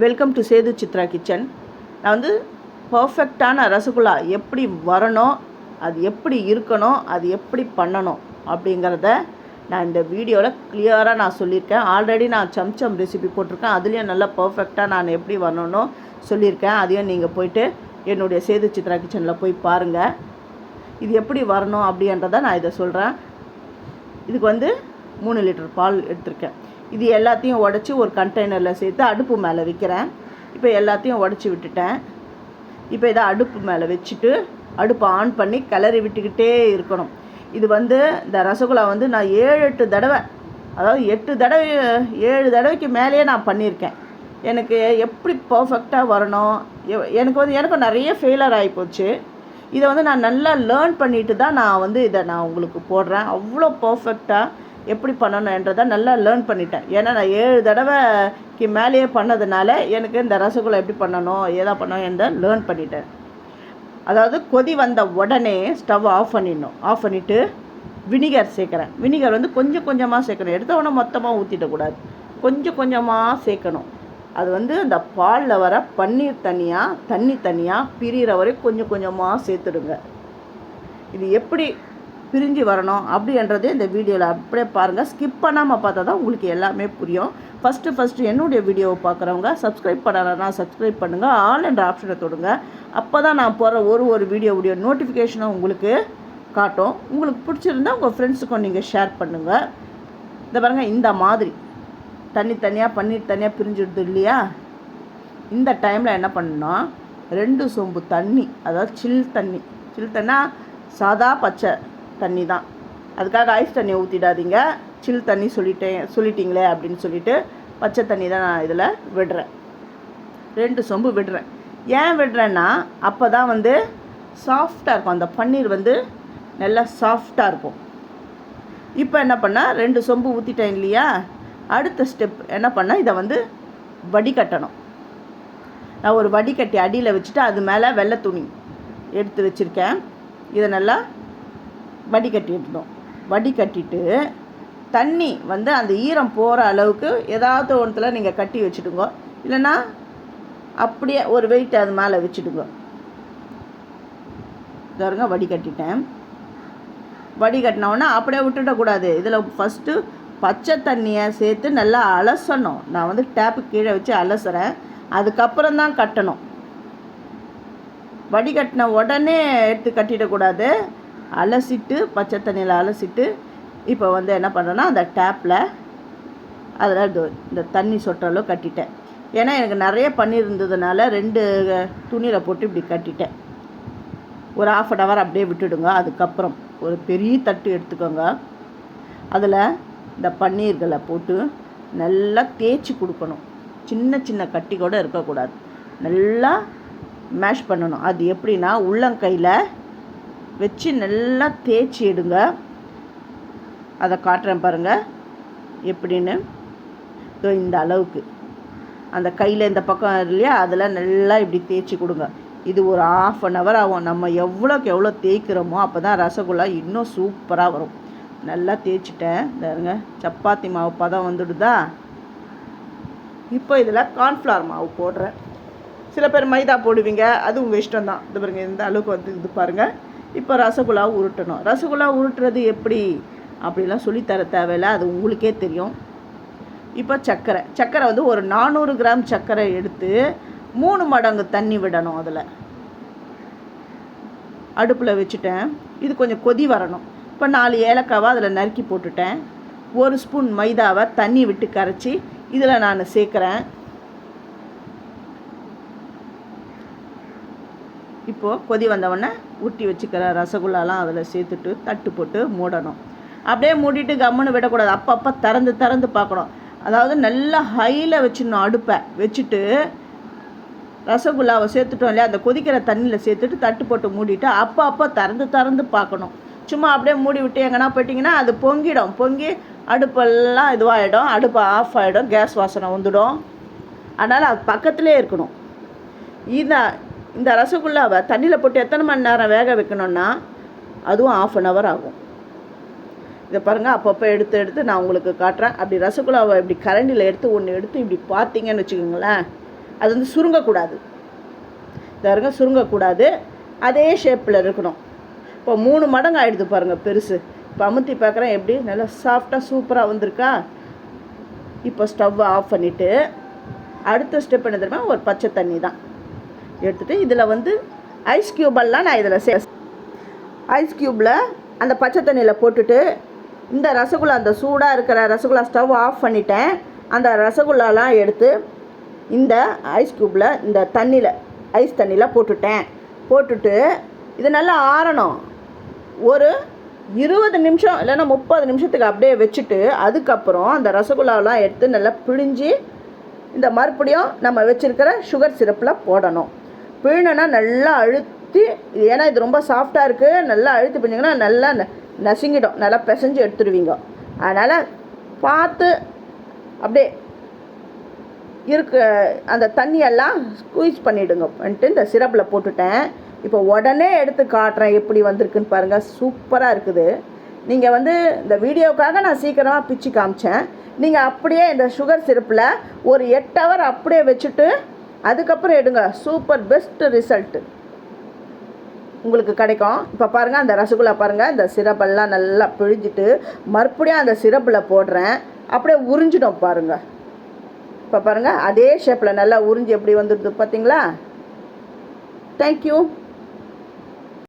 Welcome to Sethu Chitra kitchen நான் வந்து பர்ஃபெக்டான ரசகுல்லா எப்படி வரணும் அது எப்படி இருக்கணும் அது எப்படி பண்ணணும் அப்படிங்கிறத நான் இந்த வீடியோவில் கிளியராக நான் சொல்லியிருக்கேன். ஆல்ரெடி நான் சம்சம் ரெசிபி போட்டிருக்கேன். அதுலேயும் நல்லா பர்ஃபெக்டாக நான் எப்படி வரணும் சொல்லியிருக்கேன். அதையும் நீங்கள் போயிட்டு என்னுடைய சேது சித்ரா கிச்சனில் போய் பாருங்கள் இது எப்படி வரணும் அப்படின்றத நான் இதை சொல்கிறேன் இதுக்கு வந்து மூணு லிட்டர் பால் எடுத்திருக்கேன். இது எல்லாத்தையும் உடச்சி ஒரு கண்டெய்னரில் சேர்த்து அடுப்பு மேலே வைக்கிறேன். இப்போ எல்லாத்தையும் உடச்சி விட்டுட்டேன். இப்போ இதை அடுப்பு மேலே வச்சுட்டு அடுப்பை ஆன் பண்ணி கிளறி விட்டுக்கிட்டே இருக்கணும். இது வந்து இந்த ரசகுல்லா வந்து நான் ஏழு எட்டு தடவை அதாவது எட்டு தடவை ஏழு தடவைக்கு மேலேயே நான் பண்ணியிருக்கேன். எனக்கு எப்படி பர்ஃபெக்டாக வரணும்? எ- எனக்கு வந்து எனக்கு நிறைய ஃபெயிலர் ஆகிப்போச்சு இதை வந்து நான் நல்லா லேர்ன் பண்ணிட்டு தான் நான் வந்து இதை நான் உங்களுக்கு போடுறேன். அவ்வளோ பர்ஃபெக்டாக எப்படி பண்ணணுன்றதை நல்லா லேர்ன் பண்ணிட்டேன். ஏன்னா நான் ஏழு தடவைக்கு மேலேயே பண்ணதுனால எனக்கு இந்த ரசகுல்லா எப்படி பண்ணணும் ஏதா பண்ணணும் என்ற லேர்ன் பண்ணிட்டேன். அதாவது கொதி வந்த உடனே ஸ்டவ் ஆஃப் பண்ணிடணும். ஆஃப் பண்ணிவிட்டு வினிகர் சேர்க்குறேன். வினிகர் வந்து கொஞ்சம் கொஞ்சமாக சேர்க்கணும். எடுத்த உடனே மொத்தமாக ஊற்றிடக்கூடாது கொஞ்சம் கொஞ்சமாக சேர்க்கணும். அது வந்து அந்த பாலில் வர பன்னீர் தனியாக தண்ணி தனியாக பிரிகிற வரை கொஞ்சம் கொஞ்சமாக சேர்த்துடுங்க. இது எப்படி பிரிஞ்சு வரணும் அப்படின்றதே இந்த வீடியோவில் அப்படியே பாருங்கள் ஸ்கிப் பண்ணாமல் பார்த்தா தான் உங்களுக்கு எல்லாமே புரியும். ஃபஸ்ட்டு ஃபஸ்ட்டு என்னுடைய வீடியோவை பார்க்குறவங்க சப்ஸ்கிரைப் பண்ணலன்னா சப்ஸ்கிரைப் பண்ணுங்கள் ஆல் என்ற ஆப்ஷனை தொடுங்க. அப்போ தான் நான் போகிற ஒரு ஒரு வீடியோவுடைய நோட்டிஃபிகேஷனும் உங்களுக்கு காட்டும். உங்களுக்கு பிடிச்சிருந்தா உங்கள் ஃப்ரெண்ட்ஸுக்கும் நீங்கள் ஷேர் பண்ணுங்கள் இந்த பாருங்கள் இந்த மாதிரி. தண்ணி தனியாக பன்னீர் தனியாக பிரிஞ்சிடுது இல்லையா? இந்த டைமில் என்ன பண்ணணும் ரெண்டு சொம்பு தண்ணி அதாவது சில் தண்ணி. சில் தண்ணா சாதா பச்சை. தண்ணி தான் அதுக்காக ஐஸ் தண்ணி ஊற்றிடாதீங்க சில் தண்ணி சொல்லிட்டேன் சொல்லிட்டீங்களே அப்படின்னு சொல்லிட்டு பச்சை தண்ணி தான் நான் இதில் விடுறேன். ரெண்டு சொம்பு விடுறேன். ஏன் விடுறேன்னா அப்போ தான் வந்து சாஃப்டாக இருக்கும். அந்த பன்னீர் வந்து நல்லா சாஃப்டாக இருக்கும். இப்போ என்ன பண்ணால் ரெண்டு சொம்பு ஊற்றிட்டேன் இல்லையா? அடுத்த ஸ்டெப் என்ன பண்ணால் இதை வந்து வடிகட்டணும். நான் ஒரு வடிகட்டி அடியில் வச்சுட்டு அது மேலே வெள்ளை துணி எடுத்து வச்சுருக்கேன். இதை நல்லா வடிகட்டிடணும் வடிகட்டிட்டு தண்ணி வந்து அந்த ஈரம் போகிற அளவுக்கு ஏதாவது ஒன்றுத்தில் நீங்கள் கட்டி வச்சுடுங்க. இல்லைன்னா அப்படியே ஒரு வெயிட் அது மேலே வச்சுடுங்க. பாருங்க வடிகட்டிட்டேன். வடிகட்டினவுடனே அப்படியே விட்டுடக்கூடாது. இதில் ஃபஸ்ட்டு பச்சை தண்ணியை சேர்த்து நல்லா அலசணும். நான் வந்து டேப்பு கீழே வச்சு அலசுறேன். அதுக்கப்புறம் தான் கட்டணும். வடிகட்டின உடனே எடுத்து கட்டிடக்கூடாது. அலசிட்டு பச்சை தண்ணியில் அலசிட்டு இப்போ வந்து என்ன பண்ணுறேன்னா அந்த டேப்பில் அதில் இந்த தண்ணி சொட்டாலும் கட்டிட்டேன். ஏன்னா எனக்கு நிறைய பண்ணியிருந்ததுனால ரெண்டு துணியில் போட்டு இப்படி கட்டிட்டேன். ஒரு ஆஃப் அன் ஹவர் அப்படியே விட்டுடுங்க. அதுக்கப்புறம் ஒரு பெரிய தட்டு எடுத்துக்கோங்க. அதில் இந்த பன்னீர்களை போட்டு நல்லா தேய்ச்சி கொடுக்கணும். சின்ன சின்ன கட்டி கூட இருக்கக்கூடாது. நல்லா மேஷ் பண்ணணும். அது எப்படின்னா உள்ளங்கையில் வச்சு நல்லா தேய்ச்சி எடுங்க. அதை காட்டுறேன் பாருங்கள் எப்படின்னு? இந்த அளவுக்கு. அந்த கையில் இந்த பக்கம் இல்லையா? அதில் நல்லா இப்படி தேய்ச்சி கொடுங்க. இது ஒரு ஆஃப் அன் ஹவர் ஆகும். நம்ம எவ்வளோக்கு எவ்வளோ தேய்க்கிறோமோ அப்போ தான் ரசகுல்லா இன்னும் சூப்பராக வரும். நல்லா தேய்ச்சிட்டேன். பாருங்க. சப்பாத்தி மாவு பதம் வந்துடுதா? இப்போ இதில் கார்ன்ஃப்ளவர் மாவு போடுறேன். சில பேர் மைதா போடுவீங்க. அது உங்கள் இஷ்டம் தான் இது பாருங்கள் இந்த அளவுக்கு வந்து இது பாருங்கள் இப்போ ரசகுல்லா உருட்டணும். ரசகுல்லா உருட்டுறது எப்படி? அப்படிலாம் சொல்லித்தர தேவையில்ல. அது உங்களுக்கே தெரியும். இப்போ சர்க்கரை சர்க்கரை வந்து ஒரு நானூறு கிராம் சர்க்கரை எடுத்து மூணு மடங்கு தண்ணி விடணும் அதில். அடுப்பில் வச்சுட்டேன். இது கொஞ்சம் கொதி வரணும். இப்போ நாலு ஏலக்காவை அதில் நறுக்கி போட்டுட்டேன். ஒரு ஸ்பூன் மைதாவை தண்ணி விட்டு கரைச்சி இதில் நான் சேர்க்குறேன். இப்போது கொதி வந்தவொடனே ஊட்டி வச்சுக்கிற ரசகுல்லாலாம் அதில் சேர்த்துட்டு தட்டு போட்டு மூடணும். அப்படியே மூடிட்டு கம்முன்னு விடக்கூடாது. அப்பப்போ திறந்து திறந்து பார்க்கணும். அதாவது நல்லா ஹையில் வச்சிடணும் அடுப்பை. வச்சுட்டு ரசகுல்லாவை சேர்த்துட்டோம் இல்லையா? அந்த கொதிக்கிற தண்ணியில் சேர்த்துட்டு தட்டு போட்டு மூடிட்டு அப்போ அப்போ திறந்து திறந்து பார்க்கணும். சும்மா அப்படியே மூடி விட்டு எங்கன்னா போயிட்டிங்கன்னா அது பொங்கிடும். பொங்கி அடுப்பெல்லாம் இதுவாகிடும் அடுப்பு ஆஃப் ஆகிடும் கேஸ் வாசனை வந்துடும். அதனால் அது பக்கத்துலேயே இருக்கணும். இதை இந்த ரசகுல்லாவை தண்ணியில் போட்டு எத்தனை மணி நேரம் வேக வைக்கணும்னா அதுவும் ஆஃப் அன் ஹவர் ஆகும். இதை பாருங்கள் அப்பப்போ எடுத்து எடுத்து நான் உங்களுக்கு காட்டுறேன். அப்படி ரசகுல்லாவை இப்படி கரண்டியில் எடுத்து ஒன்று எடுத்து இப்படி பார்த்தீங்கன்னு வச்சுக்கோங்களேன் அது வந்து சுருங்கக்கூடாது. பாருங்க சுருங்கக்கூடாது. அதே ஷேப்பில் இருக்கணும். இப்போ மூணு மடங்கு ஆயிடுது பாருங்கள் பெருசு. இப்போ அமுத்தி பார்க்குறேன் எப்படி? நல்லா சாஃப்டாக சூப்பராக வந்திருக்கா? இப்போ ஸ்டவ்வை ஆஃப் பண்ணிவிட்டு அடுத்த ஸ்டெப் என்ன தெரியுமா? ஒரு பச்சை தண்ணி தான் எடுத்துகிட்டு இதில் வந்து ஐஸ் க்யூபெல்லாம் நான் இதில் சே ஐஸ் க்யூப்பில் அந்த பச்சை தண்ணியில் போட்டுட்டு இந்த ரசகுல்லா அந்த சூடாக இருக்கிற ரசகுல்லா ஸ்டவ் ஆஃப் பண்ணிட்டேன். அந்த ரசகுல்லாலாம் எடுத்து இந்த ஐஸ் க்யூப்பில் இந்த தண்ணியில் ஐஸ் தண்ணியில் போட்டுட்டேன். போட்டுட்டு இது நல்லா ஆறணும். ஒரு இருபது நிமிஷம் இல்லைன்னா முப்பது நிமிஷத்துக்கு அப்படியே வச்சுட்டு அதுக்கப்புறம் அந்த ரசகுல்லாவெலாம் எடுத்து நல்லா பிழிஞ்சு இந்த மறுபடியும் நம்ம வச்சுருக்கிற சுகர் சிரப்பில் போடணும். பிழினா நல்லா அழுத்தி ஏன்னா இது ரொம்ப சாஃப்டாக இருக்குது நல்லா அழுத்தி பிடிச்சிங்கன்னா நல்லா ந- நசுங்கிடும். நல்லா பிசைஞ்சு எடுத்துடுவீங்க அதனால் பார்த்து அப்படியே இருக்க அந்த தண்ணியெல்லாம் ஸ்குவீஸ் பண்ணிவிடுங்க வந்துட்டு. இந்த சிரப்பில் போட்டுட்டேன். இப்போ உடனே எடுத்து காட்டுறேன் எப்படி வந்திருக்குன்னு பாருங்கள் சூப்பராக இருக்குது. நீங்கள் வந்து இந்த வீடியோக்காக நான் சீக்கிரமாக பிச்சு காமிச்சேன். நீங்கள் அப்படியே இந்த சுகர் சிரப்பில் ஒரு எட்டு ஹவர் அப்படியே வச்சுட்டு அதுக்கப்புறம் எடுங்க. சூப்பர் பெஸ்ட் ரிசல்ட்டு உங்களுக்கு கிடைக்கும். இப்போ பாருங்கள் அந்த ரசகுல்லா பாருங்கள் இந்த சிரப்பெல்லாம் நல்லா பிழிஞ்சிட்டு மறுபடியும் அந்த சிரப்பில் போடுறேன். அப்படியே உறிஞ்சிடும் பாருங்கள் இப்போ பாருங்கள் அதே ஷேப்பில் நல்லா உறிஞ்சி எப்படி வந்துடுது பார்த்தீங்களா தேங்க்யூ